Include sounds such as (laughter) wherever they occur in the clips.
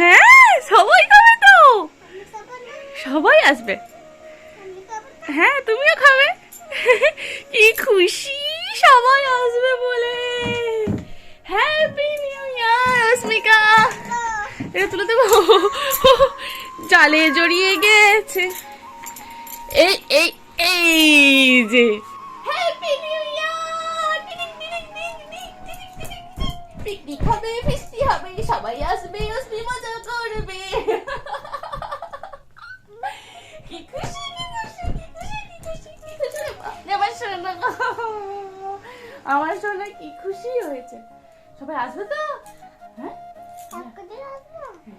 হ্যাঁ সবাই খাবে তো। সবাই আসবে। হ্যাঁ তুমিও খাবে। কি খুশি সবাই আসবে বলে। হ্যাপি নিউ ইয়ার রশ্মিকা এটা তুলে দেবো। জালে জড়িয়ে গেছে। এই এই এই যে। হ্যাপি নিউ ইয়ার পিকনিক হবে ফিস্টি হবে সবাই আসবে আসবে আমার সোনা কি খুশি হয়েছে? সবাই আসবে তো? হ্যাঁ?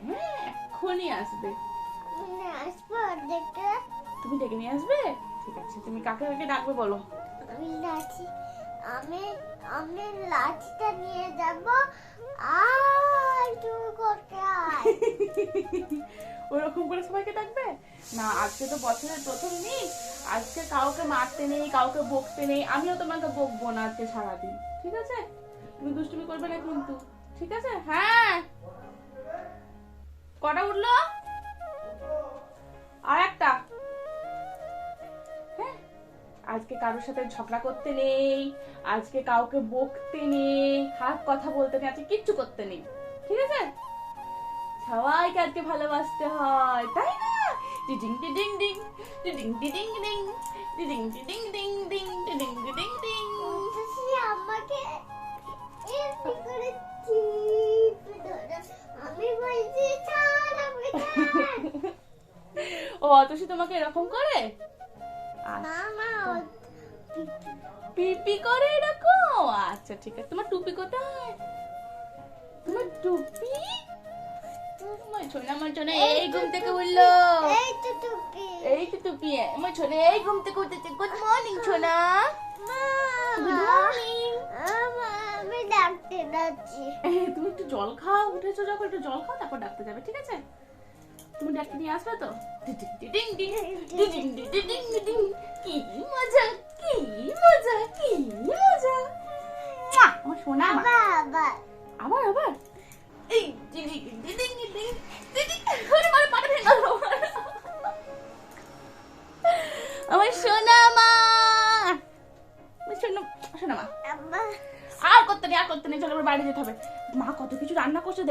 হ্যাঁ এক্ষুনি আসবে। তুমি ডেকে নিয়ে আসবে? ঠিক আছে তুমি কাকে কাকে ডাকবে বলো? আমি আমি আমি লাঠিটা নিয়ে যাব, আর তুমি করতে আয়। (laughs) ওরকম করে সবাইকে ডাকবে? না, আজকে তো বছরের প্রথম দিন, আজকে কাউকে মারতে নেই, কাউকে বকতে নেই, আমিও তোমাকে বকবো না আজকে সারাদিন, ঠিক আছে? তুমি দুষ্টুমি করবে না কিন্তু, ঠিক আছে? হ্যাঁ! কটা উঠল? আর একটা। আজকে কারোর সাথে ঝগড়া করতে নেই আজকে কাউকে বকতে নেই হাত কথা বলতে নেই আজকে কিচ্ছু করতে নেই ঠিক আছে সবাইকে আজকে ভালোবাসতে হয় তাই না ডিডিং ডিডিং ডিং ডিডিং ডিডিং ডিং ডিডিং ডিডিং ডিং ডিং ডিডিং ডিডিং ডিং আমাকে আমি বলছি ছাড় ও অতসী তোমাকে এরকম করে পিপি করে এরকম আচ্ছা ঠিক আছে। তোমার টুপি কোথায়? তোমার টুপি? আমার ছোনা আমার ছোনা এই ঘুম থেকে উঠল। এই তো টুপি। এই তো টুপি। আমার ছোনা এই ঘুম থেকে উঠেছে। গুড মর্নিং ছোনা গুড মা মর্নিং আমি ডাকতে যাচ্ছি। তুমি একটু জল খাও। উঠেছো যখন একটু জল খাও তারপর ডাকতে যাবে ঠিক আছে? তুমি ডাকতে নিয়ে আসবে তো? কি মজা কি মজা।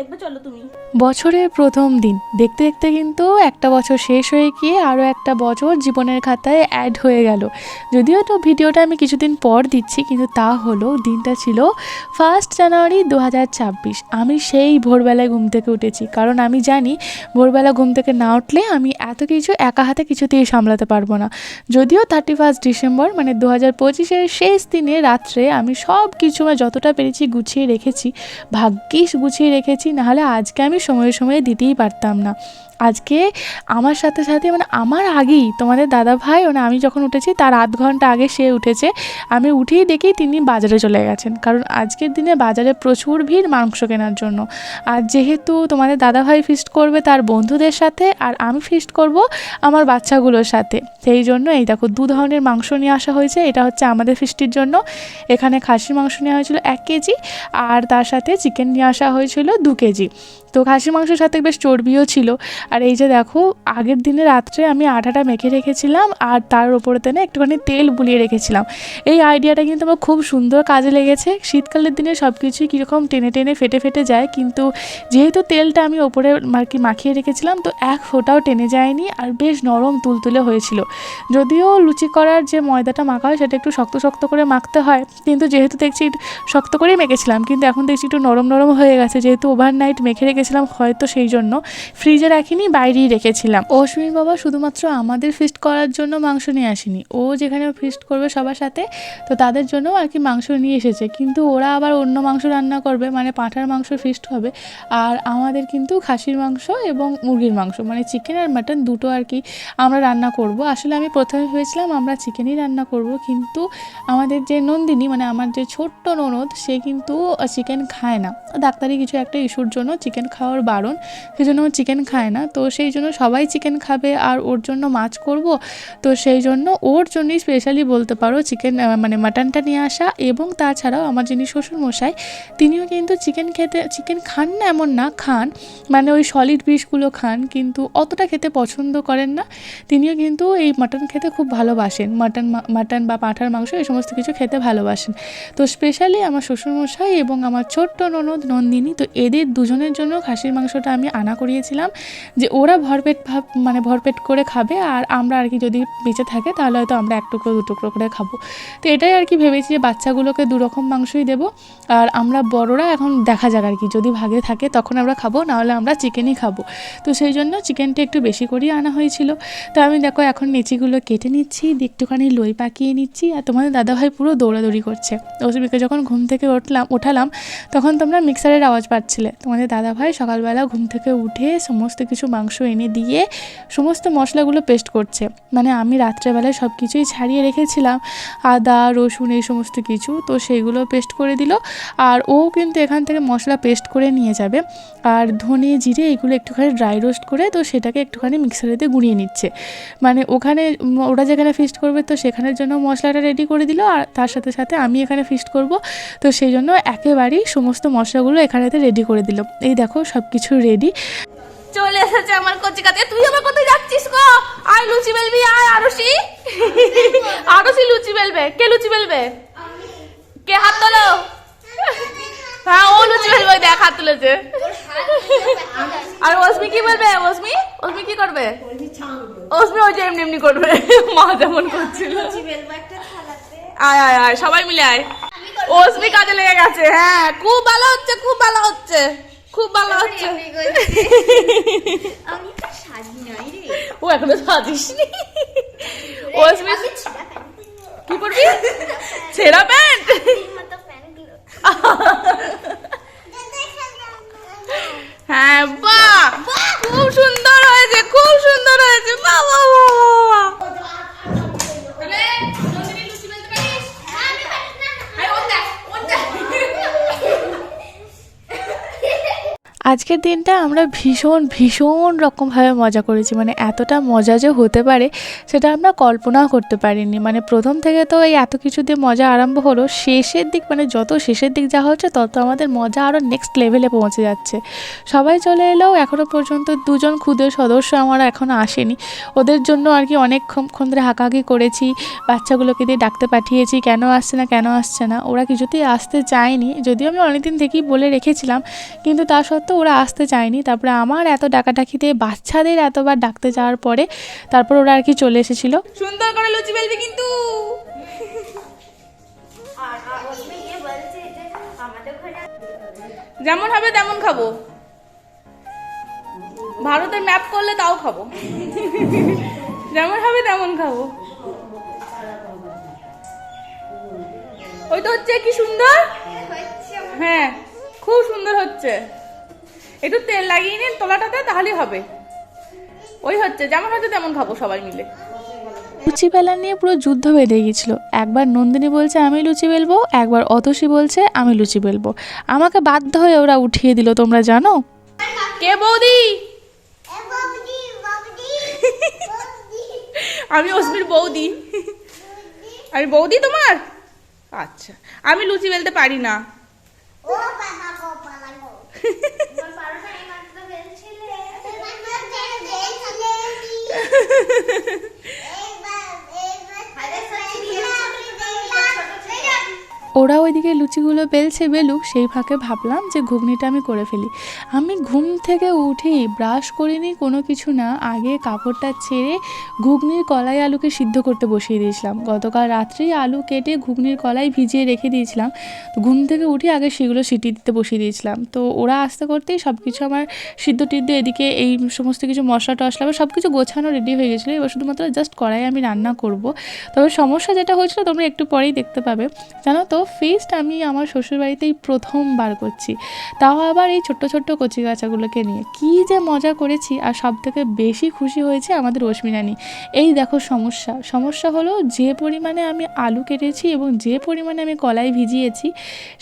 দেখবে, চলো তুমি। বছরের প্রথম দিন। দেখতে দেখতে কিন্তু একটা বছর শেষ হয়ে গিয়ে আরও একটা বছর জীবনের খাতায় অ্যাড হয়ে গেল। যদিও তো ভিডিওটা আমি কিছুদিন পর দিচ্ছি, কিন্তু তা হলো, দিনটা ছিল ফার্স্ট জানুয়ারি দু হাজার ছাব্বিশ। আমি সেই ভোরবেলায় ঘুম থেকে উঠেছি। কারণ আমি জানি, ভোরবেলা ঘুম থেকে না উঠলে আমি এত কিছু একা হাতে কিছুতেই সামলাতে পারব না। যদিও থার্টি ফার্স্ট ডিসেম্বর মানে দু হাজার পঁচিশের শেষ দিনে রাত্রে আমি সব কিছু যতটা পেরেছি গুছিয়ে রেখেছি, ভাগ্যিস গুছিয়ে রেখেছি নাহলে আজকে আমি সময়ে সময়ে দিতেই পারতাম না। আজকে আমার সাথে সাথে মানে আমার আগেই তোমাদের দাদা ভাই মানে আমি যখন উঠেছি তার আধ ঘণ্টা আগে সে উঠেছে। আমি উঠেই দেখি তিনি বাজারে চলে গেছেন। কারণ আজকের দিনে বাজারে প্রচুর ভিড় মাংস কেনার জন্য। আর যেহেতু তোমাদের দাদা ভাই ফিস্ট করবে তার বন্ধুদের সাথে আর আমি ফিস্ট করব আমার বাচ্চাগুলোর সাথে। সেই জন্য এই দেখো দু ধরনের মাংস নিয়ে আসা হয়েছে। এটা হচ্ছে আমাদের ফিস্টির জন্য। এখানে খাসির মাংস নেওয়া হয়েছিল এক কেজি আর তার সাথে চিকেন নিয়ে আসা হয়েছিল দু কেজি। তো খাসির মাংসের সাথে বেশ চর্বিও ছিল। আর এই যে দেখো, আগের দিনে রাত্রে আমি আটাটা মেখে রেখেছিলাম আর তার ওপরেতে না একটুখানি তেল বুলিয়ে রেখেছিলাম। এই আইডিয়াটা কিন্তু আমার খুব সুন্দর কাজে লেগেছে। শীতকালের দিনে সব কিছুই কীরকম টেনে টেনে ফেটে ফেটে যায়, কিন্তু যেহেতু তেলটা আমি ওপরে আর কি মাখিয়ে রেখেছিলাম, তো এক ফোঁটাও টেনে যায়নি আর বেশ নরম তুলতুলে হয়েছিল। যদিও লুচি করার যে ময়দাটা মাখা হয়, সেটা একটু শক্ত শক্ত করে মাখতে হয়, কিন্তু যেহেতু দেখছি শক্ত করেই মেখেছিলাম, কিন্তু এখন দেখছি একটু নরম নরম হয়ে গেছে, যেহেতু ওভারনাইট মেখে রেখেছিলাম হয়তো সেই জন্য। ফ্রিজে রাখিনি, বাইরেই রেখেছিলাম। অশ্বিনী বাবা শুধুমাত্র আমাদের ফিস্ট করার জন্য মাংস নিয়ে আসেনি। ও যেখানে ফিস্ট করবে সবার সাথে, তো তাদের জন্য আর কি মাংস নিয়ে এসেছে। কিন্তু ওরা আবার অন্য মাংস রান্না করবে মানে পাঁঠার মাংস ফিস্ট হবে। আর আমাদের কিন্তু খাসির মাংস এবং মুরগির মাংস মানে চিকেন আর মাটন দুটো আর কি আমরা রান্না করব। আসলে আমি প্রথমে ভেবেছিলাম আমরা চিকেনই রান্না করব, কিন্তু আমাদের যে নন্দিনী মানে আমার যে ছোট্ট ননদ, সে কিন্তু চিকেন খায় না। ডাক্তারি কিছু একটা ইস্যুর জন্য চিকেন খাওয়ার বারণ সেই জন্য ও চিকেন খায় না। তো সেই জন্য সবাই চিকেন খাবে আর ওর জন্য মাছ করব। তো সেই জন্য ওর জন্যই স্পেশালি বলতে পারো চিকেন মানে মাটনটা নিয়ে আসা এবং তাছাড়াও আমার যিনি শ্বশুরমশাই, তিনিও কিন্তু চিকেন খেতে চিকেন খান না এমন না, খান। মানে ওই সলিড পিসগুলো খান, কিন্তু অতটা খেতে পছন্দ করেন না। তিনিও কিন্তু এই মাটন খেতে খুব ভালোবাসেন। মাটন মাটন বা পাঁঠার মাংস এই সমস্ত কিছু খেতে ভালোবাসেন। তো স্পেশালি আমার শ্বশুরমশাই এবং আমার ছোট্ট ননদ নন্দিনী, তো এদের দুজনের জন্য খাসির মাংসটা আমি আনা করিয়েছিলাম যে ওরা ভরপেট ভাব মানে ভরপেট করে খাবে আর আমরা আর কি যদি বেঁচে থাকে তাহলে হয়তো আমরা এক টুকরো, দু টুকরো করে খাব। তো এটাই আর কি ভেবেছি যে বাচ্চাগুলোকে দু রকম মাংসই দেবো। আর আমরা বড়রা এখন দেখা যাক আর কি, যদি ভাগে থাকে তখন আমরা খাব, নাহলে আমরা চিকেনই খাব। তো সেই জন্য চিকেনটা একটু বেশি করেই আনা হয়েছিল। তো আমি দেখো এখন নেচিগুলো কেটে নিচ্ছি একটুখানি লই পাকিয়ে নিচ্ছি। আর তোমাদের দাদাভাই পুরো দৌড়াদৌড়ি করছে। অসুবিকে যখন ঘুম থেকে উঠলাম উঠালাম তখন তোমরা মিক্সারের আওয়াজ পাচ্ছিলে। তোমাদের দাদাভাই সকালবেলা ঘুম থেকে উঠে সমস্ত কিছু মাংস এনে দিয়ে সমস্ত মশলাগুলো পেস্ট করছে। মানে আমি রাত্রেবেলায় সব কিছুই ছাড়িয়ে রেখেছিলাম। আদা, রসুন এই সমস্ত কিছু তো সেইগুলো পেস্ট করে দিল। আর ও কিন্তু এখান থেকে মশলা পেস্ট করে নিয়ে যাবে। আর ধনে জিরে এগুলো একটুখানি ড্রাই রোস্ট করে তো সেটাকে একটুখানি মিক্সারেতে গুঁড়িয়ে নিচ্ছে। মানে ওখানে ওরা যেখানে ফিস্ট করবে তো সেখানের জন্য মশলাটা রেডি করে দিল। আর তার সাথে সাথে আমি এখানে ফিস্ট করব। তো সেই জন্য একেবারেই সমস্ত মশলাগুলো এখানেতে রেডি করে দিল। এই দেখো সব কিছু রেডি চলে এসেছে আমার কচি কাছে তুই আমার কোথায় যাচ্ছিস গো? আয় লুচি বেলবি, আয় আরসি। আরসি লুচি বেলবে। কে লুচি বেলবে? কে হাত তোলো? হ্যাঁ ও লুচি বেলবে। দেখ, হাত তুলেছে। আর ওসমি কি বলবে? ওসমি ওসমি কি করবে? ওসমি ওই যে এমনি এমনি করবে। মা যেমন করছিল। আয় আয় আয়, সবাই মিলে আয়। ওসমি কাজে লেগে গেছে। হ্যাঁ খুব ভালো হচ্ছে, খুব ভালো হচ্ছে। খুব ভালো হচ্ছে। আমি তো সাজি নাই রে। ও এখনও সাজিসনি। ওসমি কি করবি ছেঁড়া প্যান্ট? হ্যাঁ বাহ! খুব সুন্দর হয়েছে খুব সুন্দর হয়েছে। বাহ বাহ বাহ বাহ, আজকের দিনটা আমরা ভীষণ ভীষণ রকমভাবে মজা করেছি। মানে এতটা মজা যে হতে পারে, সেটা আমরা কল্পনাও করতে পারিনি। মানে প্রথম থেকে তো এই এত কিছু দিয়ে মজা আরম্ভ হলো, শেষের দিক মানে যত শেষের দিক যা হচ্ছে, তত আমাদের মজা আরও নেক্সট লেভেলে পৌঁছে যাচ্ছে। সবাই চলে এলেও এখনও পর্যন্ত দুজন ক্ষুদে সদস্য আমার এখনও আসেনি। ওদের জন্য আর কি অনেকক্ষণ ধরে হাঁকাহাঁকি করেছি। বাচ্চাগুলোকে দিয়ে ডাকতে পাঠিয়েছি, কেন আসছে না, কেন আসছে না। ওরা কিছুতেই আসতে চায়নি। যদিও আমি অনেকদিন থেকেই বলে রেখেছিলাম, কিন্তু তা সত্ত্বেও ওরা আসতে চায়নি। তারপরে আমার এত ডাকাডাকিতে বাচ্চাদের এতবার ডাকতে যাওয়ার পরে তারপর ওরা আর কি চলে এসেছিল। সুন্দর করে লুচি বেলবি কিন্তু। যেমন হবে তেমন খাব। ভারতের ম্যাপ করলে তাও খাব। যেমন হবে তেমন খাব। ওই তো হচ্ছে কি সুন্দর? হ্যাঁ খুব সুন্দর হচ্ছে। একটু তেল লাগিয়ে নিন তোলাটাতে তাহলেই হবে। ওই হচ্ছে যেমন হচ্ছে তেমন খাব সবাই মিলে। লুচি বেলা নিয়ে পুরো যুদ্ধ বেঁধে গিয়েছিল। একবার নন্দিনী বলছে আমি লুচি বেলবো। একবার অতসী বলছে আমি লুচি বেলবো। আমাকে বাধ্য হয়ে ওরা উঠিয়ে দিল তোমরা জানো? কে বৌদি? আমি অসমির বৌদি। আমি বৌদি তোমার? আচ্ছা আমি লুচি বেলতে পারি না (laughs) ও বাবা গো বাবা গো তোমার পারোটা এই মাত্র বেলছিলে মাত্র বেলছিলে এইবার এইবার আরে সত্যি দিয়েছ ওরা ওইদিকে লুচিগুলো বেলছে বেলুক, সেই ফাঁকে ভাবলাম যে ঘুগনিটা আমি করে ফেলি। আমি ঘুম থেকে উঠেই ব্রাশ করিনি, কোনো কিছু না, আগে কাপড়টা ছেড়ে ঘুগনির কলাই আলুকে সিদ্ধ করতে বসিয়ে দিয়েছিলাম। গতকাল রাত্রেই আলু কেটে ঘুগনির কলাই ভিজিয়ে রেখে দিয়েছিলাম। তো ঘুম থেকে উঠে আগে সেগুলো সিটি দিতে বসিয়ে দিয়েছিলাম। তো ওরা আসতে করতেই সব কিছু আমার সিদ্ধ টিদ্ধ এদিকে এই সমস্ত কিছু মশলা টশলা সব কিছু গোছানো রেডি হয়ে গেছিল। এবার শুধুমাত্র জাস্ট কড়াই আমি রান্না করব। তবে সমস্যা যেটা হয়েছিল তোমরা একটু পরেই দেখতে পাবে। জানো তো ফিস্ট আমি আমার শ্বশুরবাড়িতেই প্রথমবার করছি। তাও আবার এই ছোট্ট ছোট্ট কচি গাছাগুলোকে নিয়ে। কী যে মজা করেছি, আর সব থেকে বেশি খুশি হয়েছে আমাদের রশ্মিরানি। এই দেখো সমস্যা। সমস্যা হলো যে পরিমাণে আমি আলু কেটেছি এবং যে পরিমাণে আমি কলাই ভিজিয়েছি,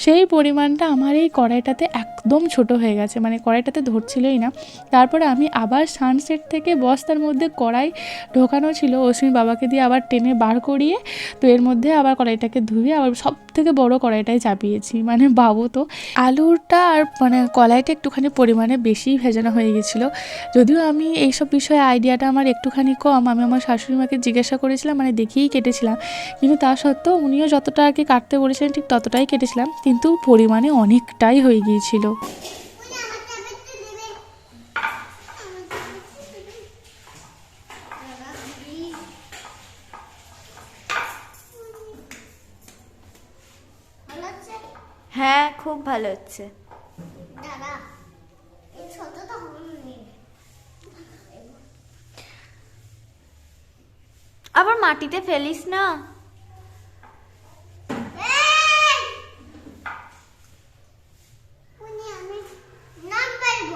সেই পরিমাণটা আমার এই কড়াইটাতে একদম ছোট হয়ে গেছে। মানে কড়াইটাতে ধরছিলই না। তারপরে আমি আবার সানসেট থেকে বস্তার মধ্যে কড়াই ঢোকানো ছিল অশ্মি বাবাকে দিয়ে আবার টেনে বার করিয়ে, তো এর মধ্যে আবার কড়াইটাকে ধুয়ে আবার সব থেকে বড় কড়াইটাই চাপিয়েছি মানে ভাবো তো। আলুটা আর মানে কলাইটা একটুখানি পরিমাণে বেশি ভেজানো হয়ে গেছিল। যদিও আমি এইসব বিষয়ে আইডিয়াটা আমার একটুখানি কম, আমি আমার শাশুড়ি মাকে জিজ্ঞাসা করেছিলাম মানে দেখেই কেটেছিলাম। কিন্তু তা সত্ত্বেও উনিও যতটা আর কি কাটতে বলেছিলেন, ঠিক ততটাই কেটেছিলাম। কিন্তু পরিমাণে অনেকটাই হয়ে গিয়েছিল উনি আমার ট্যাবলেটটা দেবেন আমার ট্যাবলেটটা দেবেন দাদা প্লিজ ভালো আছে হ্যাঁ খুব ভালো হচ্ছে। আবার মাটিতে ফেলিস না এই! উনি আমি নাম পারব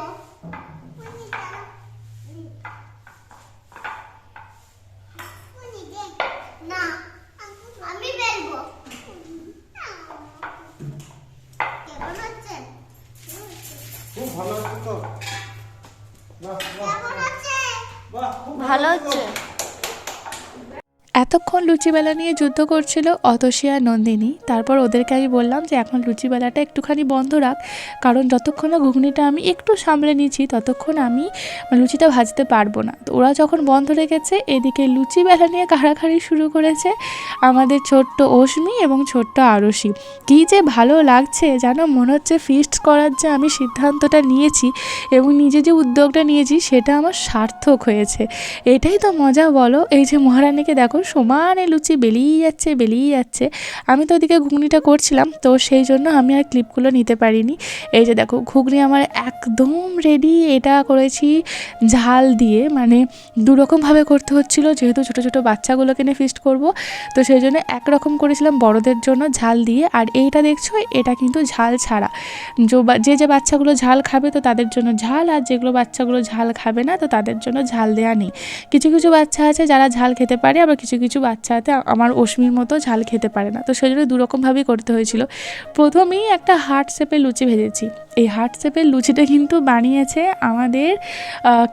উনি দাঁড়া উনি দে না আমি বেরবো কেমন হচ্ছে খুব ভালো আছে তো বাহ বাহ কেমন আছে বাহ খুব ভালো হচ্ছে এতক্ষণ লুচিবেলা নিয়ে যুদ্ধ করছিল অতসী আর নন্দিনী। তারপর ওদেরকে আমি বললাম যে, এখন লুচিবেলাটা একটুখানি বন্ধ রাখ। কারণ যতক্ষণ না ঘুগনিটা আমি একটু সামলে নিচ্ছি, ততক্ষণ আমি লুচিটা ভাজতে পারব না। তো ওরা যখন বন্ধ রেখেছে, এদিকে লুচিবেলা নিয়ে কাড়াকাড়ি শুরু করেছে আমাদের ছোট্ট অশ্মি এবং ছোট্ট আরশি কী যে ভালো লাগছে, যেন মনে হচ্ছে ফিস্ট করার যে আমি সিদ্ধান্তটা নিয়েছি এবং নিজে যে উদ্যোগটা নিয়েছি, সেটা আমার সার্থক হয়েছে। এটাই তো মজা বলো। এই যে মহারানীকে দেখো, সমানে লুচি বেরিয়ে যাচ্ছে বেরিয়ে যাচ্ছে। আমি তো ওদিকে ঘুগনিটা করছিলাম, তো সেই জন্য আমি আর ক্লিপগুলো নিতে পারিনি। এই যে দেখো, ঘুগনি আমার একদম রেডি এটা করেছি ঝাল দিয়ে। মানে দুরকমভাবে করতে হচ্ছিল, যেহেতু ছোটো ছোটো বাচ্চাগুলোকে নিয়ে ফিস্ট করব। তো সেই জন্য একরকম করেছিলাম বড়দের জন্য ঝাল দিয়ে। আর এইটা দেখছ, এটা কিন্তু ঝাল ছাড়া। যে যে যে বাচ্চাগুলো ঝাল খাবে তো তাদের জন্য ঝাল, আর যেগুলো বাচ্চাগুলো ঝাল খাবে না তো তাদের জন্য ঝাল দেওয়া নেই। কিছু কিছু বাচ্চা আছে যারা ঝাল খেতে পারে, আবার কিছু কিছু বাচ্চা আছে আমার অশ্মির মতো ঝাল খেতে পারে না। তো সেই জন্য দুরকমভাবেই করতে হয়েছিল। প্রথমেই একটা হার্ট শেপের লুচি ভেজেছি। এই হার্ট শেপের লুচিটা কিন্তু বানিয়েছে আমাদের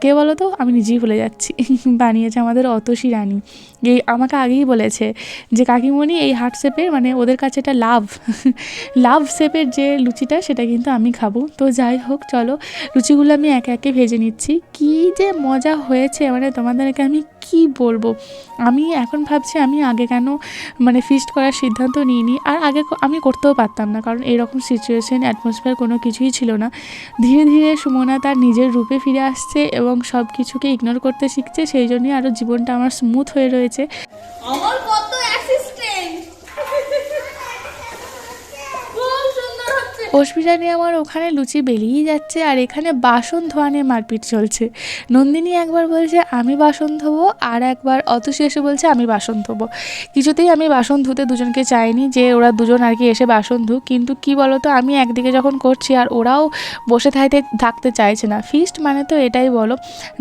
কে বলো তো আমি নিজেই ভুলে যাচ্ছি। (laughs) বানিয়েছে আমাদের অতসী রানী। এই আমাকে আগেই বলেছে যে কাকিমণি এই হার্ট শেপের মানে ওদের কাছে এটা লাভ। লাভ শেপের যে লুচিটা সেটা কিন্তু আমি খাব। তো যাই হোক, চলো লুচিগুলো আমি একে একে ভেজে নিচ্ছি। কী যে মজা হয়েছে মানে তোমাদেরকে আমি কি বলব? আমি এখন ভাবছি আমি আগে কেন মানে ফিস্ট করার সিদ্ধান্ত নিইনি। আর আগে আমি করতেও পারতাম না, কারণ এরকম সিচুয়েশন অ্যাটমসফিয়ার কোনো কিছুই ছিল না। ধীরে ধীরে সুমনা তার নিজের রূপে ফিরে আসছে এবং সব কিছুকে ইগনোর করতে শিখছে। সেই জন্যই আরও জীবনটা আমার স্মুথ হয়ে রয়েছে। আমার কত অ্যাসিস্ট্যান্ট খুব সুন্দর হচ্ছে অস্মিতা নিয়ে আমার ওখানে লুচি বেরিয়েই যাচ্ছে আর এখানে বাসন ধোয়া নিয়ে মারপিট চলছে। নন্দিনী একবার বলছে, আমি বাসন ধোবো, আর একবার অতসী এসে বলছে, আমি বাসন ধোবো। কিছুতেই আমি বাসন ধুতে দুজনকে চাইনি যে ওরা দুজন আর কি এসে বাসন ধুক, কিন্তু কি বলতো, আমি একদিকে যখন করছি আর ওরাও বসে থাকতে থাকতে চাইছে না। ফিস্ট মানে তো এটাই বলো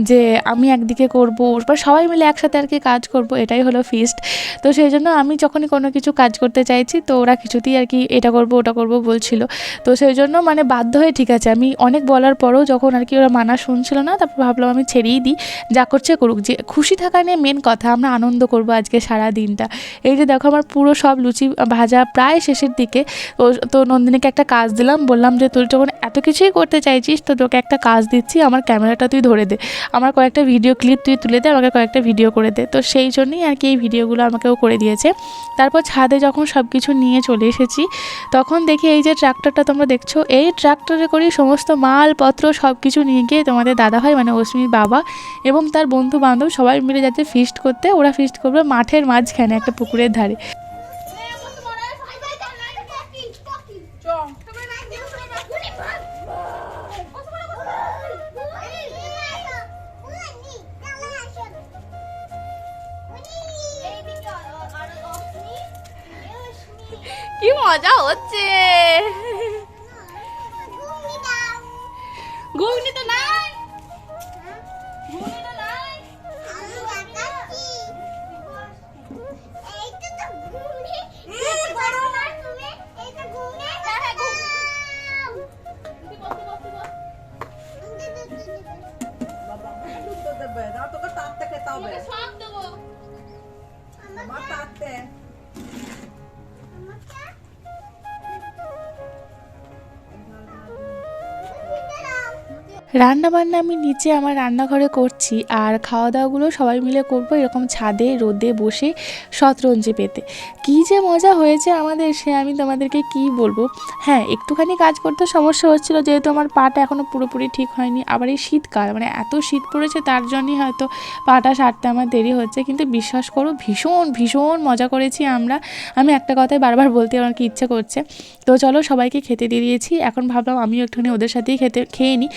যে আমি একদিকে করব এরপর সবাই মিলে একসাথে আর কি কাজ করব, এটাই হলো ফিস্ট। তো সেই জন্য আমি যখনই কোনো কিছু কাজ করতে চাইছি, তো ওরা কিছুতেই আর কি এটা করব, ওটা করব বলছিল। তো সেই জন্য মানে বাধ্য হয়ে ঠিক আছে। আমি অনেক বলার পরেও যখন আর কি ওরা মানা শুনছিল না, তারপর ভাবলাম আমি ছেড়েই দিই। যা করছে করুক। যে খুশি থাকা নিয়ে মেন কথা, আমরা আনন্দ করব আজকে সারা দিনটা। এই যে দেখো আমার পুরো সব লুচি ভাজা প্রায় শেষের দিকে। তো তো নন্দিনীকে একটা কাজ দিলাম, বললাম যে তুই যখন এত কিছুই করতে চাইছিস, তো তোকে একটা কাজ দিচ্ছি, আমার ক্যামেরাটা তুই ধরে দে। আমার কয়েকটা ভিডিও ক্লিপ তুই তুলে দে, আমাকে কয়েকটা ভিডিও করে দে। তো সেই জন্যই আর কি এই ভিডিওগুলো আমাকেও করে দিয়েছে। তারপর ছাদে যখন সব কিছু নিয়ে চলে এসেছি, তখন দেখি এই যে ট্রাক্টরটা তোমরা দেখছ, এই ট্রাক্টরে করে সমস্ত মালপত্র সব কিছু নিয়ে গিয়ে তোমাদের দাদাভাই মানে অশ্মির বাবা এবং তার বন্ধু বান্ধব সবাই মিলে যাচ্ছে ফিস্ট করতে, ওরা ফিস্ট করবে মাঠের মাঝখানে, একটা পুকুরের ধারে। কি মজা হচ্ছে। ঘুগনি রান্না বান্না আমি নিচে আমার রান্নাঘরে করছি আর খাওয়া দাওয়াগুলো সবাই মিলে করব এরকম ছাদে, রোদে বসে শতরঞ্জি পেতে। কী যে মজা হয়েছে আমাদের সে আমি তোমাদেরকে কি বলব? হ্যাঁ একটুখানি কাজ করতে সমস্যা হচ্ছিল যেহেতু আমার পাটা এখনও পুরোপুরি ঠিক হয়নি। আবার এই শীতকাল মানে এত শীত পড়েছে তার জন্যই হয়তো পাটা সারতে আমার দেরি হচ্ছে। কিন্তু বিশ্বাস করো, ভীষণ ভীষণ মজা করেছি আমরা। আমি একটা কথাই বারবার বলতে আমার কি ইচ্ছে করছে। তো চলো সবাইকে খেতে দিয়ে দিয়েছি। এখন ভাবলাম আমিও একটুখানি ওদের সাথেই খেতে, খেয়ে নিই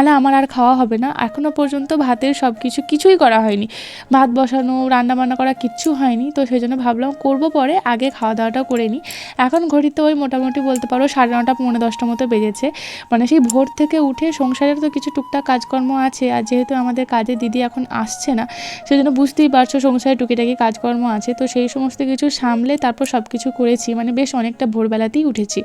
নাহলে আমার আর খাওয়া হবে না। এখনও পর্যন্ত ভাতের সব কিছু কিছুই করা হয়নি। ভাত বসানো রান্না বান্না করা কিচ্ছু হয়নি। তো সেই জন্য ভাবলাম করব পরে, আগে খাওয়া দাওয়াটাও করে নিই। এখন ঘড়িতে ওই মোটামুটি বলতে পারো সাড়ে নটা, পৌনে দশটা মতো বেজেছে। মানে সেই ভোর থেকে উঠে সংসারের তো কিছু টুকটাক কাজকর্ম আছে আর যেহেতু আমাদের কাজে দিদি এখন আসছে না সেই জন্য বুঝতেই পারছ সংসারে টুকিটাকি কাজকর্ম আছে। তো সেই সমস্ত কিছু সামলে তারপর সব কিছু করেছি। মানে বেশ অনেকটা ভোরবেলাতেই উঠেছি।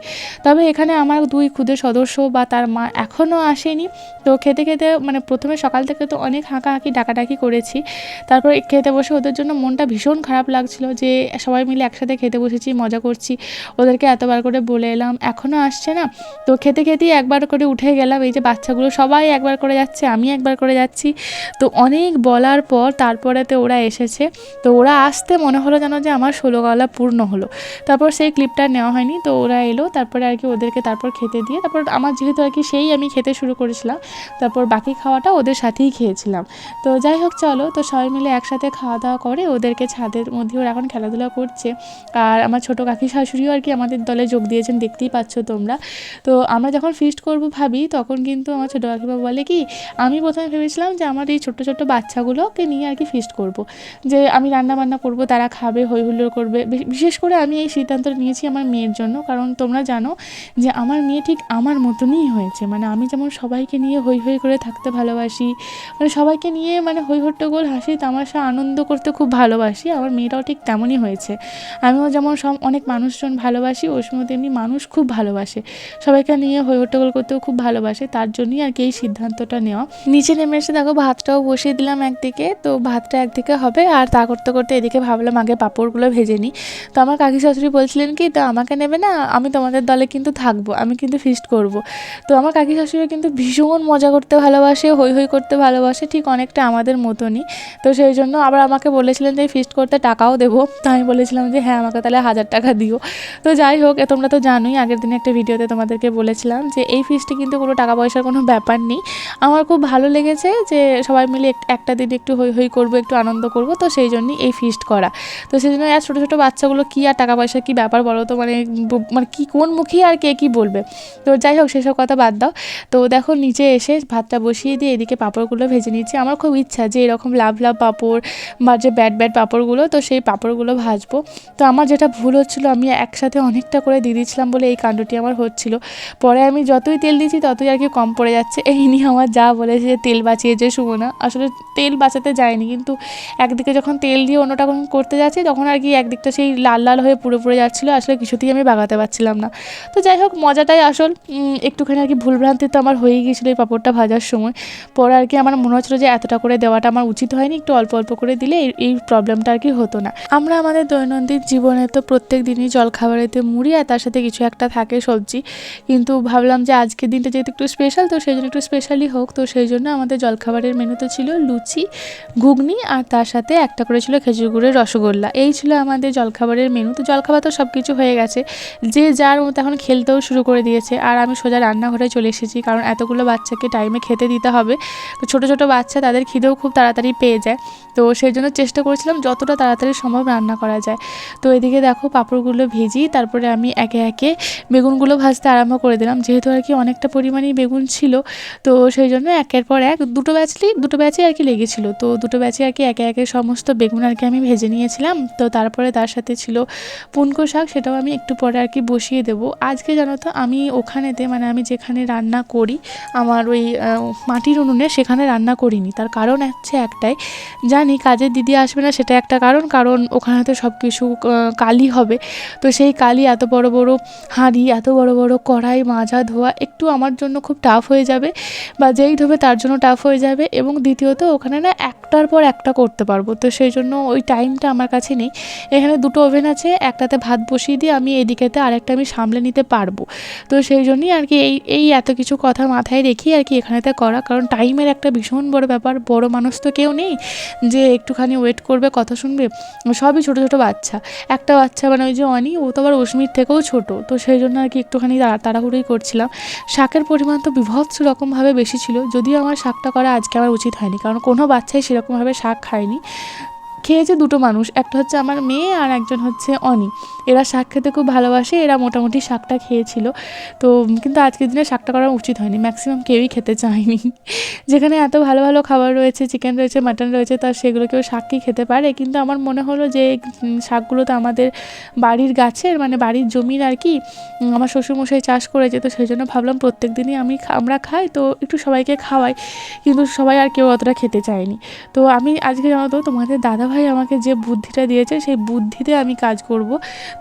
তবে এখানে আমার দুই ক্ষুদে সদস্য বা তার মা এখনও আসেনি। তো খেতে খেতে মানে প্রথমে সকাল থেকে তো অনেক হাঁকাহাঁকি, ডাকাডাকি করেছি। তারপর খেতে বসে ওদের জন্য মনটা ভীষণ খারাপ লাগছিল যে সবাই মিলে একসাথে খেতে বসেছি, মজা করছি। ওদেরকে এতবার করে বলে এলাম এখনও আসছে না? তো খেতে খেতেই একবার করে উঠে গেলাম, এই যে বাচ্চাগুলো সবাই একবার করে যাচ্ছে, আমি একবার করে যাচ্ছি। তো অনেক বলার পর তারপরেতে ওরা এসেছে। তো ওরা আসতে মনে হলো যেন যে আমার ষোলো গলা পূর্ণ হলো। তারপর সেই ক্লিপটা নেওয়া হয়নি, তো ওরা এলো, তারপরে আর কি ওদেরকে তারপর খেতে দিয়ে, তারপর আমার যেহেতু আর কি সেই আমি খেতে শুরু করেছিলাম। তারপর বাকি খাওয়াটা ওদের সাথেই খেয়েছিলাম। তো যাই হোক, চলো, তো সবাই মিলে একসাথে খাওয়া দাওয়া করে ওদেরকে ছাদের মধ্যে ওরা এখন খেলাধুলা করছে। আর আমার ছোটো কাকি শাশুড়িও আর কি আমাদের দলে যোগ দিয়েছেন, দেখতেই পাচ্ছ তোমরা। তো আমরা যখন ফিস্ট করব ভাবি, তখন কিন্তু আমার ছোটো কাকিমা বলে কি, আমি প্রথমে ভেবেছিলাম যে আমার এই ছোট্ট ছোট্ট বাচ্চাগুলোকে নিয়ে আর কি ফিস্ট করব। যে আমি রান্না বান্না করব, তারা খাবে হই হুল্লোড় করবে বিশেষ করে আমি এই সিদ্ধান্ত নিয়েছি আমার মেয়ের জন্য। কারণ তোমরা জানো যে আমার মেয়ে ঠিক আমার মতনই হয়েছে। মানে আমি যেমন সবাইকে নিয়ে হই হই করে থাকতে ভালোবাসি। মানে সবাইকে নিয়ে মানে হই হট্টগোল হাসি, তামাশা, আনন্দ করতে খুব ভালোবাসি। আমার মেয়েটাও ঠিক তেমনই হয়েছে। আমিও যেমন সব অনেক মানুষজন ভালোবাসি ওর সময় তেমনি মানুষ খুব ভালোবাসে। সবাইকে নিয়ে হই হট্টগোল করতেও খুব ভালোবাসে, তার জন্যই আর কি এই সিদ্ধান্তটা নেওয়া। নিচে নেমে এসে দেখো ভাতটাও বসিয়ে দিলাম একদিকে, তো ভাতটা একদিকে হবে। আর তা করতে করতে এদিকে ভাবলাম আগে পাঁপড়গুলো ভেজে নিই। তো আমার কাকি শাশুড়ি বলছিলেন কি, তো আমাকে নেবে না? আমি তোমাদের দলে কিন্তু থাকব, আমি কিন্তু ফিস্ট করব। তো আমার কাকি শাশুড়ি কিন্তু ভীষণ মজা করতে ভালোবাসে, হই হই করতে ভালোবাসে, ঠিক অনেকটা আমাদের মতনই। তো সেই জন্য আবার আমাকে বলেছিলেন যে ফিস্ট করতে টাকাও দেবো। তো আমি বলেছিলাম যে হ্যাঁ আমাকে তাহলে হাজার টাকা দিও। তো যাই হোক তোমরা তো জানোই, আগের দিনে একটা ভিডিওতে তোমাদেরকে বলেছিলাম যে এই ফিস্টে কিন্তু কোনো টাকা পয়সার কোনো ব্যাপার নেই। আমার খুব ভালো লেগেছে যে সবাই মিলে এক- একটা দিন একটু হই হই করব, একটু আনন্দ করব। তো সেই জন্যই এই ফিস্ট করা। তো সেই জন্য আর ছোটো ছোটো বাচ্চাগুলো কী আর টাকা পয়সার কী ব্যাপার বলো তো? মানে মানে কী, কোন মুখেই আর কে কী বলবে? তো যাই হোক, সেসব কথা বাদ দাও। তো দেখো, নিচে এসে ভাতটা বসিয়ে দিয়ে এদিকে পাঁপড়গুলো ভেজে নিচ্ছি। আমার খুব ইচ্ছা যে এরকম লাভ লাভ পাঁপড় বা যে ব্যাট ব্যাট পাঁপড়গুলো, তো সেই পাঁপড়গুলো ভাজবো। তো আমার যেটা ভুল হচ্ছিল, আমি একসাথে অনেকটা করে দিয়ে দিয়েছিলাম বলে এই কাণ্ডটি আমার হচ্ছিল। পরে আমি যতই তেল দিচ্ছি, ততই আর কি কম পড়ে যাচ্ছে। এই নিয়ে আমার যা বলেছে যে তেল বাঁচিয়ে বাঁচিয়েছে সুমনা। আসলে তেল বাঁচাতে যায়নি, কিন্তু একদিকে যখন তেল দিয়ে অন্যটা যখন করতে যাচ্ছি, তখন আর কি একদিকটা সেই লাল লাল হয়ে পুরো পুড়ে যাচ্ছিল। আসলে কিছুতেই আমি বাগাতে পারছিলাম না। তো যাই হোক, মজাটাই আসল। একটুখানি আর কি ভুলভ্রান্তি তো আমার হয়েই গিয়েছিল এই পাঁপড়টা ভাজার সময়। পরে আর কি আমার মনে হচ্ছিল যে এতটা করে দেওয়াটা আমার উচিত হয়নি, একটু অল্প অল্প করে দিলে এই- প্রবলেমটা আর কি হতো না। আমরা আমাদের দৈনন্দিন জীবনে তো প্রত্যেক দিনই জলখাবারেতে মুড়ি আর তার সাথে কিছু একটা থাকে সবজি। কিন্তু ভাবলাম যে আজকের দিনটা যেহেতু একটু স্পেশাল তো সেই জন্য একটু স্পেশালি হোক। তো সেই জন্য আমাদের জলখাবারের মেনুতে ছিল লুচি, ঘুগনি আর তার সাথে একটা করে ছিল খেজুর গুড়ের রসগোল্লা। এই ছিল আমাদের জলখাবারের মেনু তো জলখাবার তো সব কিছু হয়ে গেছে। যে যার মতো এখন খেলতেও শুরু করে দিয়েছে। আর আমি সোজা রান্নাঘরে চলে এসেছি, কারণ এতগুলো বাচ্চা বাচ্চাকে টাইমে খেতে দিতে হবে। ছোটো ছোটো বাচ্চা তাদের খিদেও খুব তাড়াতাড়ি পেয়ে যায়। তো সেই জন্য চেষ্টা করেছিলাম যতটা তাড়াতাড়ি সম্ভব রান্না করা যায়। তো এদিকে দেখো পাঁপড়গুলো ভেজি তারপরে আমি একে একে বেগুনগুলো ভাজতে আরম্ভ করে দিলাম। যেহেতু আর কি অনেকটা পরিমাণেই বেগুন ছিল, তো সেই জন্য একের পর এক দুটো ব্যাচলি, দুটো ব্যাচে আর কি লেগেছিলো। তো দুটো ব্যাচে আর কি একে একে সমস্ত বেগুন আর কি আমি ভেজে নিয়েছিলাম। তো তারপরে তার সাথে ছিল পুনকো শাক, সেটাও আমি একটু পরে আর কি বসিয়ে দেবো। আজকে জানো তো আমি ওখানেতে মানে আমি যেখানে রান্না করি, আমার ওই মাটির উনুনে সেখানে রান্না করিনি। তার কারণ হচ্ছে একটাই, জানি কাজের দিদি আসবে না সেটা একটা কারণ কারণ ওখানে তো সব কিছু কালি হবে। তো সেই কালি এত বড় বড় হাঁড়ি, এত বড় বড় কড়াই, মাজা, ধোয়া, একটু আমার জন্য খুব টাফ হয়ে যাবে বা যেই ধোবে তার জন্য টাফ হয়ে যাবে এবং দ্বিতীয়ত ওখানে না একটার পর একটা করতে পারব। তো সেই জন্য ওই টাইমটা আমার কাছে নেই। এখানে দুটো ওভেন আছে, একটাতে ভাত বসিয়ে দিয়ে আমি এদিকেতে আরেকটা আমি সামলে নিতে পারব। তো সেই জন্যই আর কি এই এই এত কিছু কথা মাথায় রেখেই আর কি এখানেতে করা। কারণ টাইমের একটা ভীষণ বড় ব্যাপার। বড় মানুষ তো কেউ নেই যে একটুখানি ওয়েট করবে, কথা শুনবে। সবই ছোটো ছোটো বাচ্চা। একটা বাচ্চা মানে ওই যে অনি, ও তো আবার অস্মির থেকেও ছোট। তো সেই জন্য আর কি একটুখানি তাড়া- তাড়াহুড়োই করছিলাম। শাকের পরিমাণ তো বিভৎস রকমভাবে বেশি ছিল। যদিও আমার শাকটা করা আজকে আমার উচিত হয়নি। কারণ কোনো বাচ্চাই সেরকমভাবে শাক খায়নি। খেয়েছে দুটো মানুষ, একটা হচ্ছে আমার মেয়ে আর একজন হচ্ছে অনি। এরা শাক খেতে খুব ভালোবাসে, এরা মোটামুটি শাকটা খেয়েছিল। তো কিন্তু আজকের দিনে শাকটা করা উচিত হয়নি ম্যাক্সিমাম কেউই খেতে চায়নি। (laughs) যেখানে এত ভালো ভালো খাবার রয়েছে চিকেন রয়েছে মাটন রয়েছে তার সেগুলো কেউ শাক কি খেতে পারে। কিন্তু আমার মনে হলো যে শাকগুলো তো আমাদের বাড়ির গাছের মানে বাড়ির জমির আর কি আমার শ্বশুরমশাই চাষ করেছে, তো সেই জন্য ভাবলাম প্রত্যেক দিনই আমি আমরা খাই, তো একটু সবাইকে খাওয়াই। কিন্তু সবাই আর কেউ অতটা খেতে চায়নি। তো আমি আজকে জানো তো, তোমাদের দাদাভাই আমাকে যে বুদ্ধিটা দিয়েছে, সেই বুদ্ধিতে আমি কাজ করব।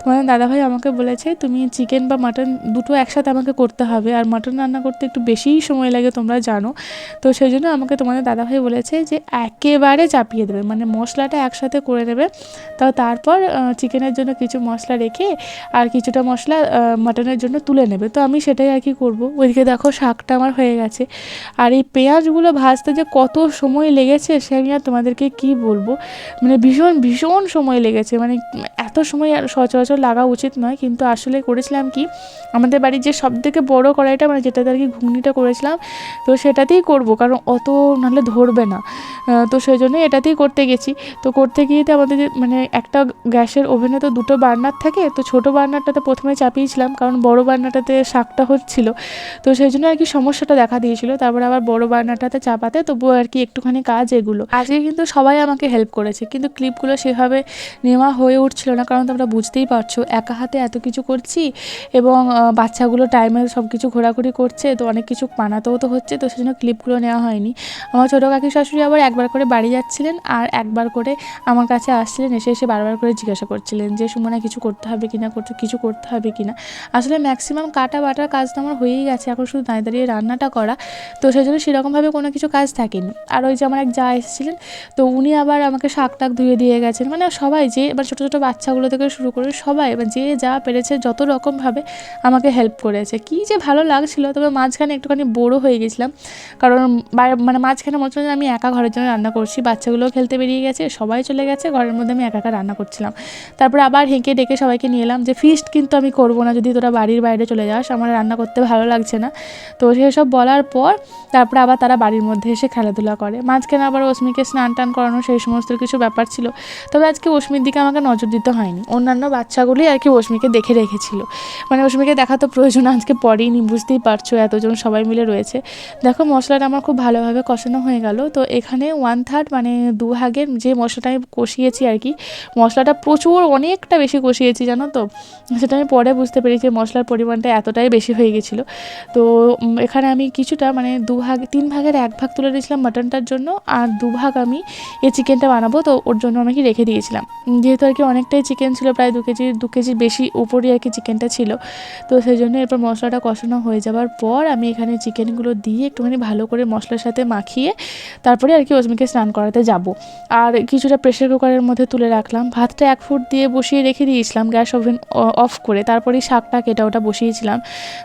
তোমাদের দাদাভাই আমাকে বলেছে, তুমি চিকেন বা মাটন দুটো একসাথে আমাকে করতে হবে। আর মাটন রান্না করতে একটু বেশিই সময় লাগে, তোমরা জানো। তো সেই জন্য আমাকে তোমাদের দাদাভাই বলেছে যে, একেবারে চাপিয়ে দেবে। মানে মশলাটা একসাথে করে নেবে। তো তারপর চিকেনের জন্য কিছু মশলা রেখে আর কিছুটা মশলা মাটনের জন্য তুলে নেবে। তো আমি সেটাই আর কি করব। ওইদিকে দেখো শাকটা আমার হয়ে গেছে। আর এই পেঁয়াজগুলো ভাজতে যে কত সময় লেগেছে, সে আমি আর তোমাদেরকে কী বলব? মানে ভীষণ ভীষণ সময় লেগেছে। মানে এত সময় আর সচরাচর লাগা উচিত নয়। কিন্তু আসলে করেছিলাম কি, আমাদের বাড়ির যে সব থেকে বড়ো কড়াইটা মানে যেটাতে আর কি ঘুগনিটা করেছিলাম, তো সেটাতেই করব। কারণ অত নাহলে ধরবে না। তো সেই জন্য এটাতেই করতে গেছি। তো করতে গিয়ে তো আমাদের মানে একটা গ্যাসের ওভেনে তো দুটো বার্নার থাকে, তো ছোটো বার্নারটাতে প্রথমে চাপিয়েছিলাম। কারণ বড় বার্নারটাতে শাকটা হচ্ছিল। তো সেই জন্য আর কি সমস্যাটা দেখা দিয়েছিল। তারপর আবার বড় বার্নারটাতে চাপাতে তবুও আর কি একটুখানি কাজ এগুলো। আজকে কিন্তু সবাই আমাকে হেল্প করেছে। কিন্তু ক্লিপগুলো সেভাবে নেওয়া হয়ে উঠছিল না, কারণ তোমরা বুঝতেই পারছ, একা হাতে এত কিছু করছি এবং বাচ্চাগুলো টাইমে সব কিছু ঘোরাঘুরি করছে, তো অনেক কিছু বানাতেও তো হচ্ছে, তো সেজন্য ক্লিপগুলো নেওয়া হয়নি। আমার ছোটো কাকি শাশুড়ি আবার একবার করে বাড়ি যাচ্ছিলেন আর একবার করে আমার কাছে আসছিলেন, এসে এসে বারবার করে জিজ্ঞাসা করছিলেন যে, সুমনা, কিছু করতে হবে কিনা? করতে, কিছু করতে হবে কিনা? আসলে ম্যাক্সিমাম কাটা বাটার কাজ তো আমার হয়েই গেছে, এখন শুধু দাঁড়িয়ে দাঁড়িয়ে রান্নাটা করা, তো সেই জন্য সেরকমভাবে কোনো কিছু কাজ থাকেনি। আর ওই যে আমার এক যা এসেছিলেন, তো উনি আবার আমাকে শাক টাক ধুয়ে দিয়ে গেছেন। মানে সবাই যে এবার ছোটো ছোটো বাচ্চাগুলো থেকে শুরু করে সবাই এবার যে যা পেরেছে, যত রকমভাবে আমাকে হেল্প করেছে। কী যে ভালো লাগছিল, তবে মাঝখানে একটুখানি বড়ো হয়ে গেছিলাম। কারণ মানে মাঝখানে মনে হচ্ছিল আমি একা ঘরের জন্য রান্না করছি, বাচ্চাগুলোও খেলতে বেরিয়ে গেছে, সবাই চলে গেছে, ঘরের মধ্যে আমি একা একা রান্না করছিলাম। তারপরে আবার হেঁকে ডেকে সবাইকে নিয়ে এলাম যে ফিস্ট কিন্তু আমি করব না, যদি তোরা বাড়ির বাইরে চলে যাস, আমার রান্না করতে ভালো লাগছে না। তো সেসব বলার পর তারপরে আবার তারা বাড়ির মধ্যে এসে খেলাধুলা করে। মাঝখানে আবার অস্মিকে স্নান টান করানো, সেই সমস্ত কিছু ব্যাপার ছিল। তবে আজকে অস্মির দিকে আমাকে নজর দিতে হয়নি। অন্যান্য বাচ্চাগুলোই আর কি অস্মিকে দেখে রেখেছিল। মানে অস্মিকে দেখা তো প্রয়োজন, আজকে পড়েইনি, বুঝতেই পারছ, এতজন সবাই মিলে রয়েছে। দেখো, মশলাটা আমার খুব ভালোভাবে কষানো হয়ে গেল। তো এখানে ওয়ান থার্ড মানে দু ভাগের যে মশলাটা আমি কষিয়েছি আর কি মশলাটা প্রচুর অনেকটা বেশি কষিয়েছি, জানো তো? সেটা আমি পরে বুঝতে পেরেছি মশলার পরিমাণটা এতটাই বেশি হয়ে গেছিল। তো এখানে আমি কিছুটা মানে দু ভাগ তিন ভাগের এক ভাগ তুলে দিয়েছিলাম মাটনটার জন্য, আর দু ভাগ আমি এই চিকেনটা বানাবো। তো ওর জন্য আমি কি রেখে দিয়েছিলাম। যেহেতু আর কি অনেকটাই চিকেন ছিল, প্রায় দু কেজি, দু কেজির বেশি উপরই আর কি চিকেনটা ছিল। তো সেই জন্য এরপর মশলাটা কষানো হয়ে যাওয়ার পর আমি এখানে চিকেনগুলো দিয়ে একটুখানি ভালো করে মশলার সাথে মাখিয়ে তারপরে আর কি অস্মিকে স্নান করাতে যাব। আর কিছুটা প্রেশার কুকারের মধ্যে তুলে রাখলাম। ভাতটা এক ফুট দিয়ে বসিয়ে রেখে দিয়েছিলাম গ্যাস ওভেন অফ করে। তারপরেই শাকটা কেটে ওটা বসিয়েছিলাম।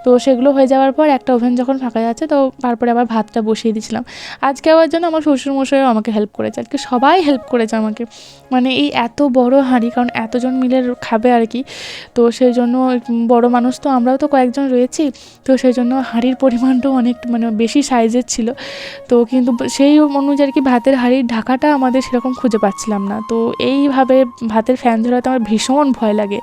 তো সেগুলো হয়ে যাওয়ার পর একটা ওভেন যখন ফাঁকা যাচ্ছে, তো তারপরে আবার ভাতটা বসিয়ে দিয়েছিলাম। আজকে আবার জন্য আমার শ্বশুরমশাইও আমাকে হেল্প করেছে। আজকে সবাই হেল্প করেছে আমাকে। মানে এই এত বড় হাঁড়ি, কারণ এতজন মিলে খাবে আর কি। তো সেই জন্য বড় মানুষ তো আমরাও তো কয়েকজন রয়েছি। তো সেই জন্য হাঁড়ির পরিমাণটাও অনেক মানে বেশি সাইজের ছিল। তো কিন্তু সেই অনুযায়ী আর কি ভাতের হাঁড়ির ঢাকাটা আমাদের সেরকম খুঁজে পাচ্ছিলাম না। তো এইভাবে ভাতের ফ্যান ঝরাতে আমার ভীষণ ভয় লাগে।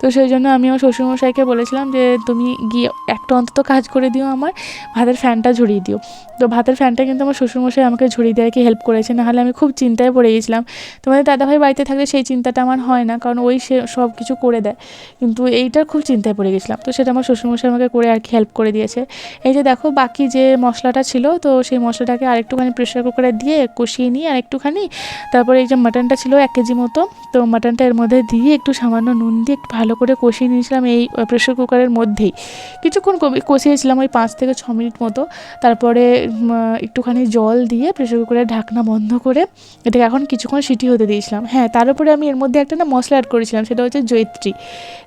তো সেই জন্য আমি আমার শ্বশুরমশাইকে বলেছিলাম যে, তুমি গিয়ে একটা অন্তত কাজ করে দিও আমার, ভাতের ফ্যানটা ঝরিয়ে দিও। তো ভাতের ফ্যানটা কিন্তু আমার শ্বশুরমশাই আমাকে ঝরিয়ে দেওয়ার কি হেল্প করেছে। নাহলে আমি খুব চিন্তায় পড়ে গেছিলাম তোমাদের দাদাভাই বাড়িতে থাকলে সেই চিন্তাটা আমার হয় না, কারণ ওই সে সব কিছু করে দেয়। কিন্তু এইটার খুব চিন্তায় পড়ে গেছিলাম। তো সেটা আমার শ্বশুরমশাই আমাকে করে আর কি হেল্প করে দিয়েছে। এই যে দেখো, বাকি যে মশলাটা ছিল, তো সেই মশলাটাকে আরেকটুখানি প্রেশার কুকারে দিয়ে কষিয়ে নিয়ে আর একটুখানি তারপরে এই যে মাটনটা ছিল এক কেজি মতো, তো মাটনটা এর মধ্যে দিয়ে একটু সামান্য নুন দিয়ে একটু ভালো করে কষিয়ে নিয়েছিলাম এই প্রেশার কুকারের মধ্যেই। কিছুক্ষণ কষিয়েছিলাম ওই পাঁচ থেকে ছ মিনিট মতো। তারপরে একটুখানি জল দিয়ে প্রেশার কুকারের ঢাকনা বন্ধ করে, এটাকে এখন কিছুক্ষণ সিটি হতে দিয়েছিলাম। হ্যাঁ তার উপরে আমি এর মধ্যে একটা না মশলা অ্যাড করেছিলাম, সেটা হচ্ছে জৈত্রী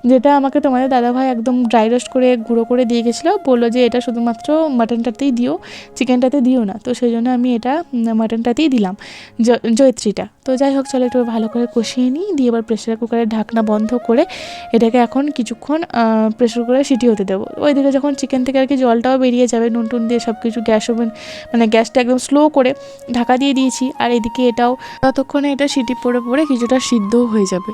যেটা আমাকে তোমাদের দাদাভাই একদম ড্রাই রোস্ট করে, গুঁড়ো করে দিয়ে গেছিল। বলল যে এটা শুধুমাত্র মাটনটাতেই দিও চিকেনটাতে দিও না। তো সেই জন্য আমি এটা মাটনটাতেই দিলাম জ- জয়ত্রীটা। তো যাই হোক, চলো একটু ভালো করে কষিয়ে নিই। দিয়ে এবার প্রেশার কুকারের ঢাকনা বন্ধ করে এটাকে এখন কিছুক্ষণ প্রেশার কুকারে সিটি হতে দেবো। ওইদিকে যখন চিকেন থেকে আর কি জলটাও বেরিয়ে যাবে নুন টুন দিয়ে সব কিছু গ্যাস ওভেন মানে গ্যাসটা একদম স্লো করে ঢাকা দিয়ে দিয়েছি। আর এদিকে এটাও, ততক্ষণে এটা সিটি পড়ে পড়ে কিছুটা সিদ্ধও হয়ে যাবে।